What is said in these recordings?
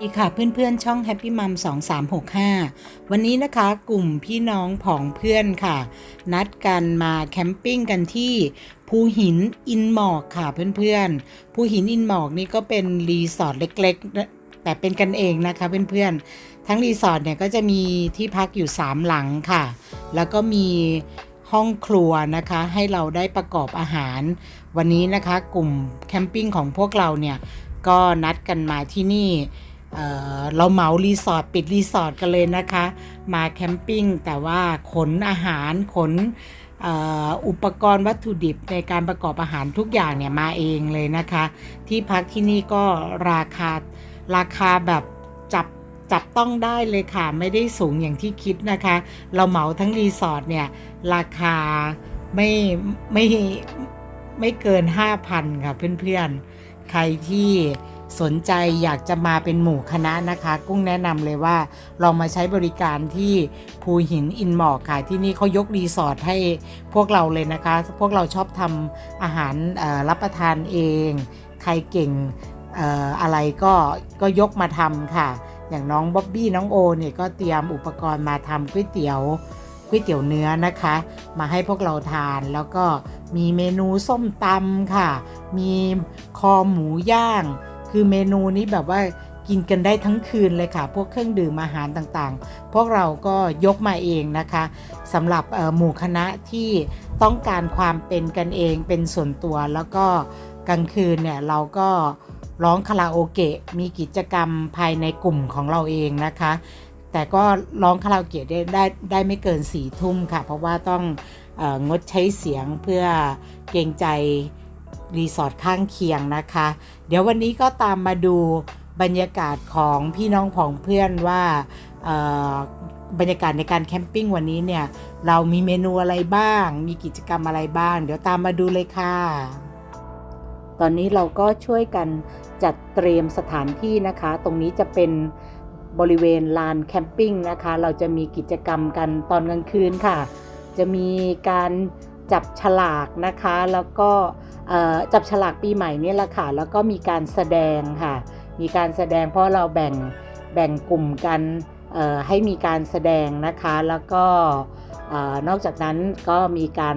อีค่ะเพื่อนๆช่อง Happy Mom 2365 วันนี้นะคะกลุ่มพี่น้องผองเพื่อนค่ะ นัดกันมาแคมปิ้งกันที่ภูหินอินหมอกค่ะเพื่อนๆภูหินอินหมอกนี่ก็เป็นรีสอร์ทเล็กๆ แต่เป็นกันเองนะคะเพื่อนๆ ทั้งรีสอร์ทเนี่ยก็จะมีที่พักอยู่ 3 หลังค่ะ แล้วก็มีห้องครัวนะคะให้เราได้ประกอบอาหาร วันนี้นะคะกลุ่มแคมปิ้งของพวกเราเนี่ยก็นัดกันมาที่นี่ เเราเหมารีสอร์ทปิดรีสอร์ทกันเลยนะคะ มาแคมปิ้งแต่ว่าขนอาหารขนอุปกรณ์วัตถุดิบในการประกอบอาหารทุกอย่างเนี่ยมาเองเลยนะคะ ที่พักที่นี่ก็ราคาราคาแบบจับจับต้องได้เลยค่ะ ไม่ได้สูงอย่างที่คิดนะคะ เราเหมาทั้งรีสอร์ทเนี่ย ราคาไม่ไม่ไม่เกิน 5,000 ค่ะเพื่อนๆ ใครที่ สนใจอยากจะมาเป็นหมู่คณะนะคะ กุ้งแนะนำเลยว่าลองมาใช้บริการที่ภูหินอินหมอกค่ะ ที่นี่เขายกรีสอร์ทให้พวกเราเลยนะคะ พวกเราชอบทำอาหารรับประทานเอง ใครเก่งเอ่ออะไรก็ก็ยกมาทำค่ะ อย่างน้องบ๊อบบี้น้องโอเนี่ยก็เตรียมอุปกรณ์มาทำก๋วยเตี๋ยวก๋วยเตี๋ยวเนื้อนะคะ มาให้พวกเราทานแล้วก็มีเมนูส้มตำค่ะ มีคอหมูย่าง คือเมนูนี้แบบว่ากินกันได้ทั้งคืนเลยค่ะ พวกเครื่องดื่มอาหารต่างๆ พวกเราก็ยกมาเองนะคะสำหรับหมู่คณะที่ต้องการความเป็นกันเองเป็นส่วนตัวแล้วก็กลางคืนเนี่ยเราก็ร้องคาราโอเกะมีกิจกรรมภายในกลุ่มของเราเองนะคะ แต่ก็ร้องคาราโอเกะได้ได้ได้ไม่เกินสี่ทุ่มค่ะ เพราะว่าต้ององดใช้เสียงเพื่อเกรงใจ รีสอร์ทข้างเคียงนะคะ เดี๋ยววันนี้ก็ตามมาดูบรรยากาศของพี่น้องของเพื่อนว่าบรรยากาศในการแคมปิ้งวันนี้เนี่ย เรามีเมนูอะไรบ้าง มีกิจกรรมอะไรบ้าง เดี๋ยวตามมาดูเลยค่ะ ตอนนี้เราก็ช่วยกันจัดเตรียมสถานที่นะคะ ตรงนี้จะเป็นบริเวณลานแคมปิ้งนะคะ เราจะมีกิจกรรมกันตอนกลางคืนค่ะ จะมีการจับฉลากนะคะ แล้วก็ จับฉลากปีใหม่นี่แหละค่ะ แล้วก็มีการแสดงค่ะ มีการแสดงเพราะเราแบ่งแบ่งกลุ่มกันให้มีการแสดงนะคะ แล้วก็นอกจากนั้นก็มีการ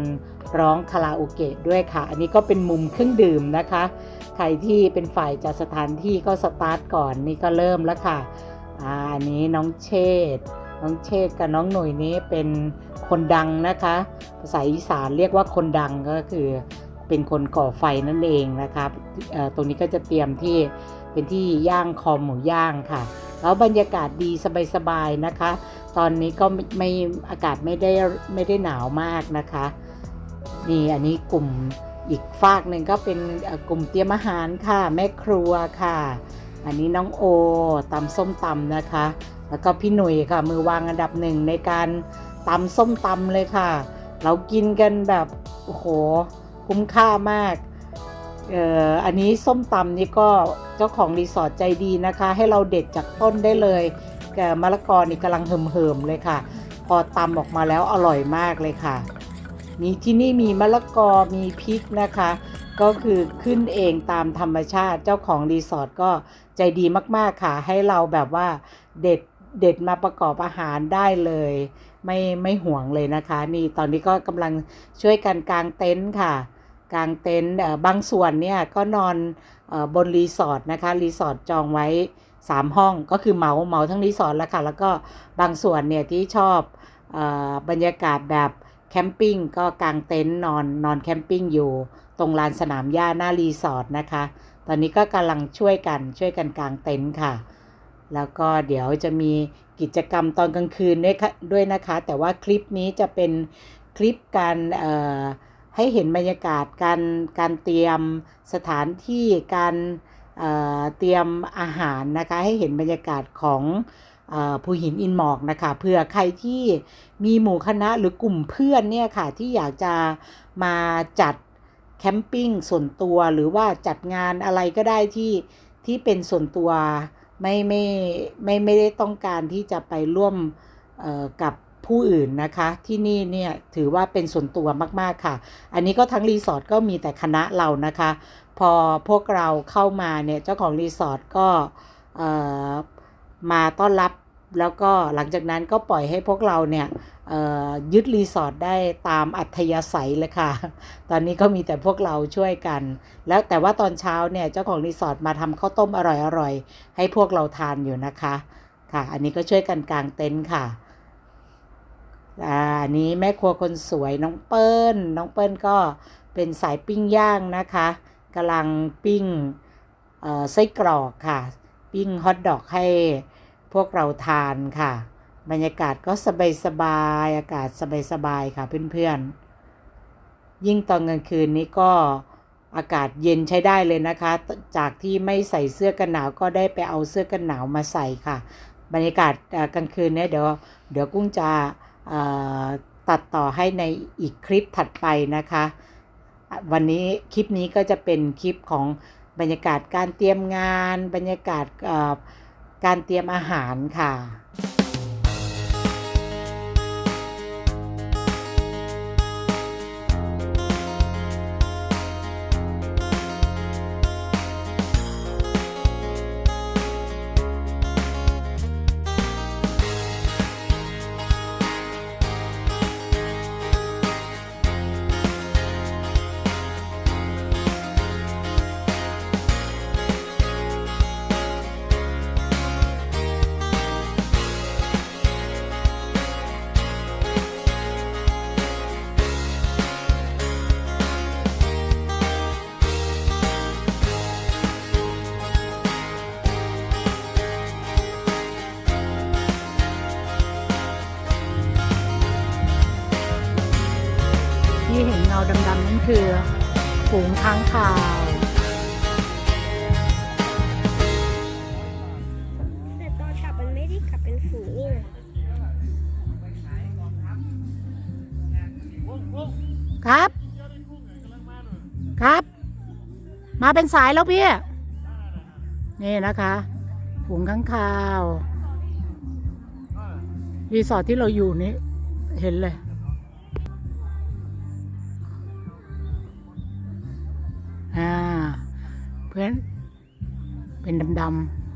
ร้องคาราโอเกะด้วยค่ะ อันนี้ก็เป็นมุมเครื่องดื่มนะคะ ใครที่เป็นฝ่ายจัดสถานที่ก็สตาร์ทก่อนนี่ก็เริ่มแล้วค่ะ อันนี้น้องเชษน้องเชษกับน้องหนุ่ยนี้เป็นคนดังนะคะ ภาษาอีสานเรียกว่าคนดังก็คือ เป็นคนก่อไฟนั่นเองนะครับตรงนี้ก็จะเตรียมที่เป็นที่ย่างคอหมูย่างค่ะ แล้วบรรยากาศดีสบายๆนะคะ ตอนนี้ก็ไม่ไมอากาศไม่ได้ไม่ได้หนาวมากนะคะนี่อันนี้กลุ่มอีกฝากหนึ่งก็เป็นกลุ่มเตรียมอาหารค่ะ แม่ครัวค่ะ อันนี้น้องโอตำส้มตำนะคะ แล้วก็พี่หนุ่ยค่ะ มือวางอันดับหนึ่งในการตำส้มตำเลยค่ะ เรากินกันแบบโอ้โห คุ้มค่ามากเอ่ออันนี้ส้มตำนี่ก็เจ้าของรีสอร์ทใจดีนะคะ ให้เราเด็ดจากต้นได้เลยแกมะละกอนี่กำลังเหิมๆเลยค่ะ พอตำออกมาแล้วอร่อยมากเลยค่ะ มีที่นี่มีมะละกอมีพริกนะคะ ก็คือขึ้นเองตามธรรมชาติเจ้าของรีสอร์ทก็ใจดีมากๆค่ะ ให้เราแบบว่าเด็ดเด็ดมาประกอบอาหารได้เลย ไม่ไม่ห่วงเลยนะคะ นี่ตอนนี้ก็กำลังช่วยกันกางเต็นท์ค่ะ กางเต็นท์บางส่วนเนี่ยก็นอนบนรีสอร์ทนะคะรีสอร์ทจองไว้ 3 ห้องก็คือเหมาเหมาทั้งรีสอร์ทแล้วค่ะ แล้วก็บางส่วนเนี่ยที่ชอบอบรรยากาศแบบแคมปิ้งก็กางเต็นท์นอนนอนแคมปิ้งอยู่ ตรงลานสนามหญ้าหน้ารีสอร์ทนะคะ ตอนนี้ก็กำลังช่วยกันช่วยกันกางเต็นท์ค่ะ แล้วก็เดี๋ยวจะมีกิจกรรมตอนกลางคืนด้วยด้วยนะคะ แต่ว่าคลิปนี้จะเป็นคลิปการเอ่อ ให้เห็นบรรยากาศการการเตรียมสถานที่การเเตรียมอาหารนะคะให้เห็นบรรยากาศของอภูหินอินหมอกนะคะเผื่อใครที่มีหมู่คณะหรือกลุ่มเพื่อนเนี่ยค่ะที่อยากจะมาจัดแคมปิ้งส่วนตัวหรือว่าจัดงานอะไรก็ได้ที่ที่เป็นส่วนตัวไม่ไม่ไม่ไม่ได้ต้องการที่จะไปร่วมกับ ผู้อื่นนะคะ ที่นี่เนี่ยถือว่าเป็นส่วนตัวมากๆค่ะ อันนี้ก็ทั้งรีสอร์ทก็มีแต่คณะเรานะคะ พอพวกเราเข้ามาเนี่ยเจ้าของรีสอร์ทก็มาต้อนรับแล้วก็หลังจากนั้นก็ปล่อยให้พวกเราเนี่ยยึดรีสอร์ทได้ตามอัธยาศัยเลยค่ะ ตอนนี้ก็มีแต่พวกเราช่วยกัน แล้วแต่ว่าตอนเช้าเนี่ยเจ้าของรีสอร์ทมาทำข้าวต้มอร่อยๆ ให้พวกเราทานอยู่นะคะ ค่ะ อันนี้ก็ช่วยกันกางเต็นท์ค่ะ อ่าอันนี้แม่ครัวคนสวยน้องเปิ้ลน้องเปิ้ลก็เป็นสายปิ้งย่างนะคะกำลังปิ้งเอ่อไส้กรอกค่ะ ปิ้งฮอทดอกให้พวกเราทานค่ะ บรรยากาศก็สบายๆอากาศสบายๆค่ะเพื่อนๆ ยิ่งตอนกลางคืนนี้ก็อากาศเย็นใช้ได้เลยนะคะ จากที่ไม่ใส่เสื้อกันหนาวก็ได้ไปเอาเสื้อกันหนาวมาใส่ค่ะ บรรยากาศกลางคืนเนี่ยเดี๋ยวเดี๋ยวกุ้งจะ ตัดต่อให้ในอีกคลิปถัดไปนะคะ วันนี้คลิปนี้ก็จะเป็นคลิปของบรรยากาศการเตรียมงาน บรรยากาศการเตรียมอาหารค่ะ ฝูงค้างคาว แต่ตอนกลับมันไม่ได้กลับเป็นฝูงนี่นะครับ ครับ มาเป็นสายแล้วพี่ นี่นะคะฝูงข้างคาว รีสอร์ทที่เราอยู่นี้ เห็นเลย พื่อน เป็นดำๆ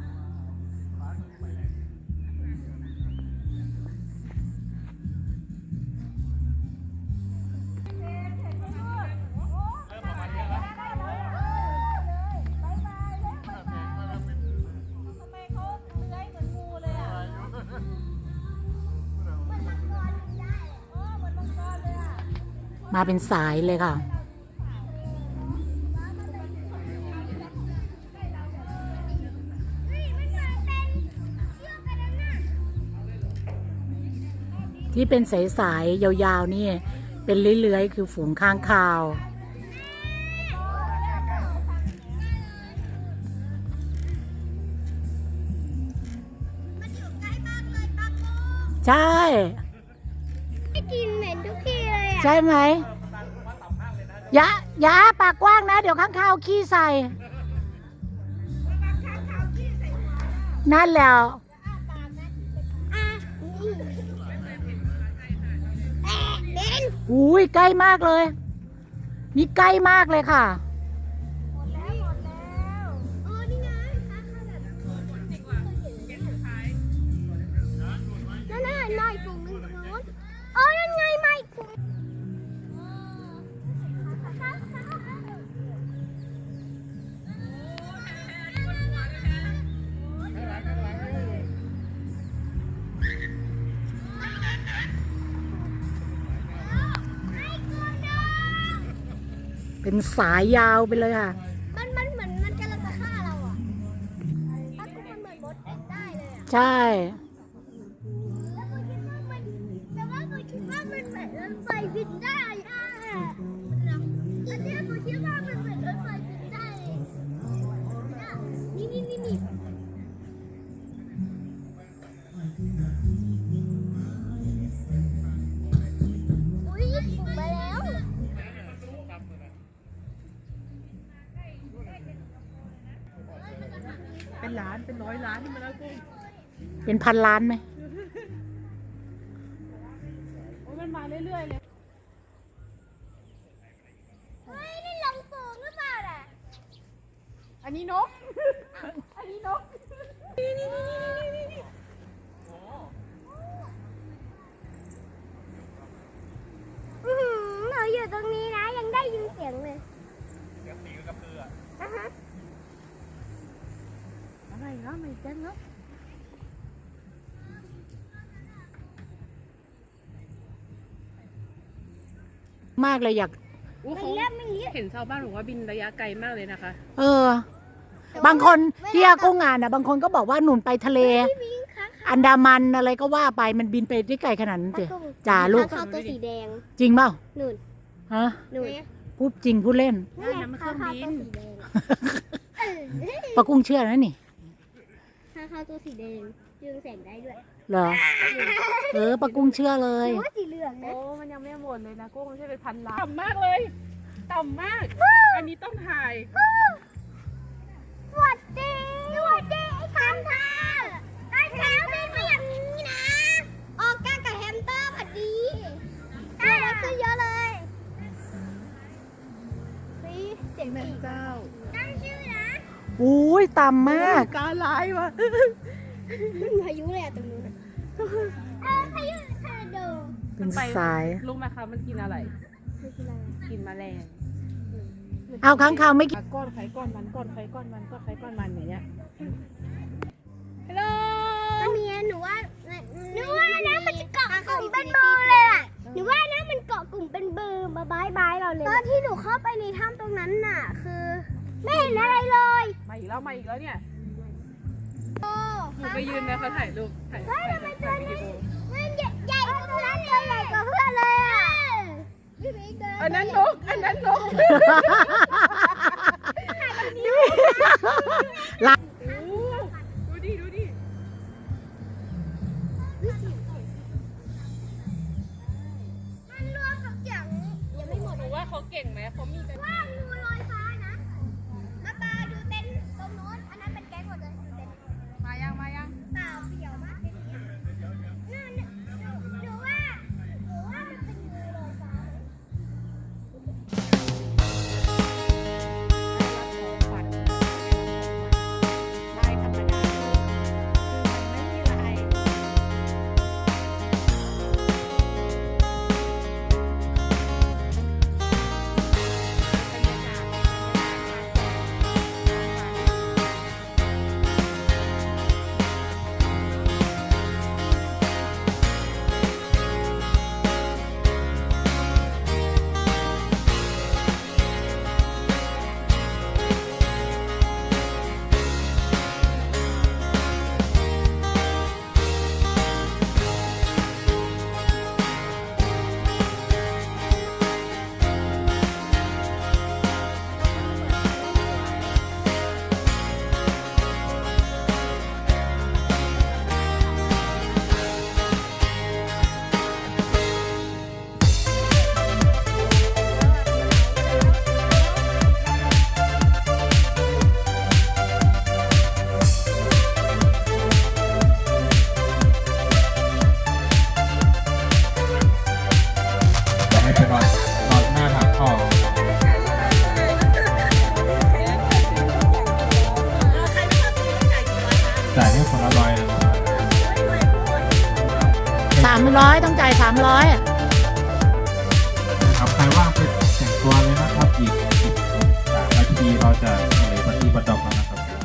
มาเป็นสายเลยค่ะ ที่เป็นสายๆยาวๆนี่เป็นเลื้อยๆ คือฝูงข้างคาวมันอยู่ใกล้มากเลยปาโมใช่ไอ้กินเหม็นทุกทีเลยอะใช่ไหมอยาอยาปากกว้างนะ เดี๋ยวข้างคาวขี้ใส่ นั่นแหล้ว อุ้ยใกล้มากเลย นี่ใกล้มากเลยค่ะ หมดแล้วหมดแล้วอ๋อนี่ไงทางข้าแบบนั่นน่ะนายฝูงหนึงต เป็นสายยาวไปเลยค่ะ มันมันเหมือนมันกำลังจะฆ่าเราอะถ้ากูมันเหมือนมดได้เลยอะ ใช่ ล้านเป็นร้อยล้านนี่มาแล้วกุ้งเป็นพันล้านไหมโอ้ยมันมาเรื่อยๆเลยเฮ้ยนี่ลงฝูงหรือเปล่าน่ะอันนี้นก อันนี้นกอื้อหือหนูอยู่ตรงนี้นะยังได้ยินเสียงเลย เสียงตีกับเรืออะฮะอะไรเนาะ ไม่แจ้งเนาะมากเลยอยากอู้มันเขาเรียกมันเรียกเห็นชาวบ้านบอกว่าบินระยะไกลมากเลยนะคะ เออ บางคนที่อากุ้งงานอะบางคนก็บอกว่าหนุนไปทะเลวิ่งค้างอันดามันอะไรก็ว่าไปมันบินไปได้ไกลขนาดนั้นเถอะจ่าลูกค้างคาวตัวสีแดงจริงเปล่านู่นฮะนู่นพูดจริงพูดเล่น นั่นน่ะมันเครื่องบินค้างคาวตัวสีแดงเออปะกุ้งเชื่อนะนี่ค้างคาวตัวสีแดงยืงแสงได้ด้วยเหรอ เออปะกุ้งเชื่อเลหย รือว่าสีเหลืองโอ้นะมันยังไม่หมดเลยนะกุ้งไม่ใช่เป็นพันล้านต่ำมากเลย ต่ำมาก อันนี้ ต่ำมาก กาลายวะพายุเลยอะตรงนู้นอะเออพายุทอร์นาโดเป็นสาย รู้ไหมคะมันกินอะไร ไม่เป็นไรกินแมลงเอาค้างคาวไม่กินก้อนไข่ก้อนมันก้อนไข่ก้อนมันก้อนไข่ก้อนมันอย่างเงี้ยฮัลโหลก็มีอะหนูว่าหนูว่านะมันจะเกาะกลุ่มเป็นเบอร์เลยอะหนูว่านะมันเกาะกลุ่มเป็นเบอร์มาบายบายเราเลยตอนที่หนูเข้าไปในถ้ำตรงนั้นน่ะ คือ ไม่เห็นอะไรเลยมาอีกแล้วมาอีกแล้วเนี่ยโอ้หนูไปยืนนะเขาถ่ายรูปถ่ายถ่ายถ่ายวิดีโอมันใหญ่ใหญ่กว่าเพื่อนเลยใหญ่กว่าเพื่อนเลยอะอันนั้นนกอันนั้นนกรัก